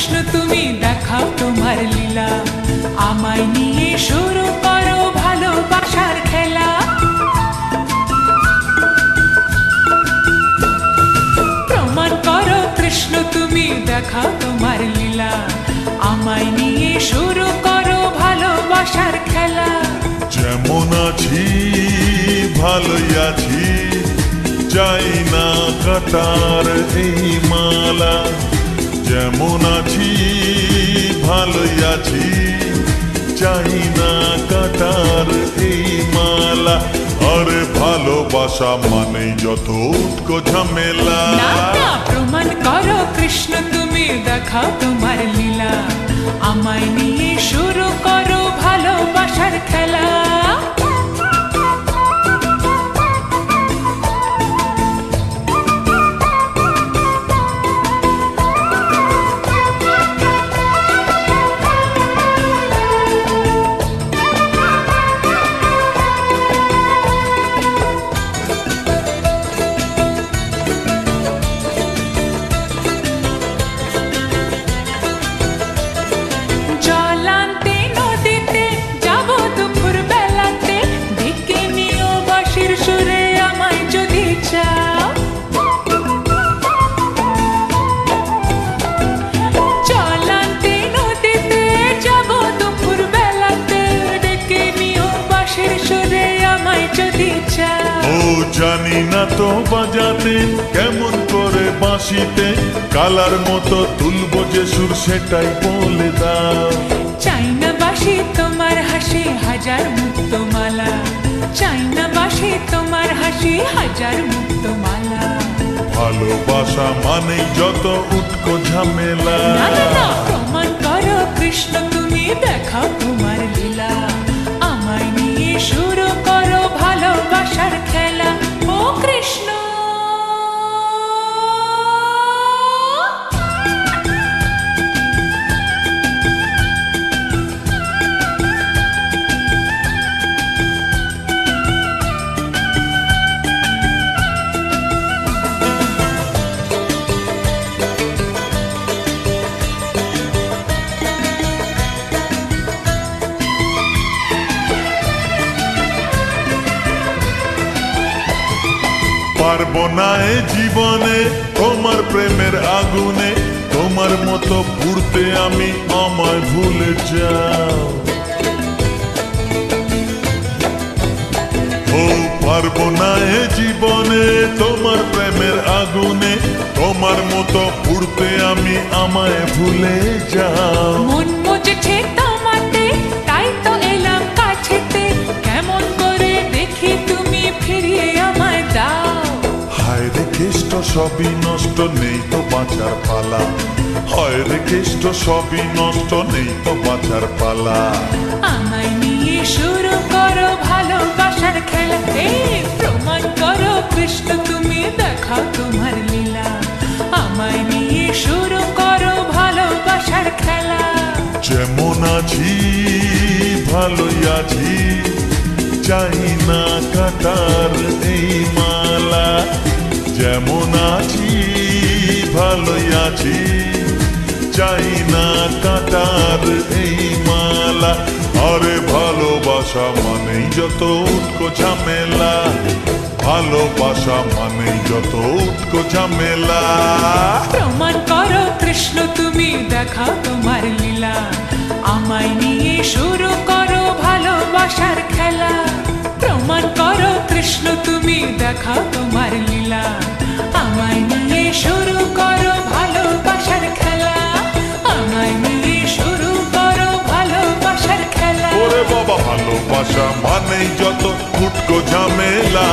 কৃষ্ণ, তুমি দেখাও তোমার লীলা। আমায় নিয়ে শুরু করো ভালোবাসার খেলা। প্রমাণ করো কৃষ্ণ, তুমি দেখাও তোমার লীলা। আমায় নিয়ে শুরু করো ভালোবাসার খেলা। যেমন আছি, ভালোই আছি চাই না কাটার এই মালা। যেমন আছি, ভালোই আছি। চাই না কাটার এই মালা, আরে ভালোবাসা মানে যত উৎকো ঝামেলা। প্রমাণ করো কৃষ্ণ, তুমি দেখাও তোমার লীলা। আমায় নিয়ে শুরু করো জানি না তো বাজাতে কেমন করে বাঁশিতে কালার মতো তুলবো যে সুর সেটাই বলে দাও। চাইনা বাসি তোমার হাসি হাজার মুক্ত মালা চাইনা বাসি তোমার হাসি হাজার মুক্ত মালা ভালোবাসা মানেই যত উৎকো ঝামেলা। না না। পারব না এ জীবনে। তোমার প্রেমের আগুনে, তোমার মতো পুড়তে আমি আমায় ভুলে যাও। ও, পারব না এ জীবনে, তোমার প্রেমের আগুনে, তোমার মতো পুড়তে আমি আমায় ভুলে যাও। সবই নষ্ট নেই তো বাঁচার পালা। হয় রে সবই নষ্ট নেই তো বাঁচার পালা। আমায় নিয়ে শুরু করো ভালোবাসার খেলা। প্রমাণ করো কৃষ্ণ তুমি দেখাও তোমার লীলা। আমায় নিয়ে শুরু করো ভালোবাসার খেলা। যেমন আছি ভালোই আছি চাই না কাটার এই মালা। যেমন আছি, ভালোই আছি। চাই না কাটার এই মালা। আরে ভালোবাসা মানেই যত উৎকো ঝামেলা। ভালোবাসা মানেই যত উৎকো ঝামেলা। প্রমাণ করো কৃষ্ণ, তুমি দেখাও তোমার লীলা। আমায় নিয়ে শুরু করো ভালোবাসার খেলা। প্রমাণ করো কৃষ্ণ, তুমি দেখাও ভালোবাসা মানেই যত ফুটকো ঝামেলা।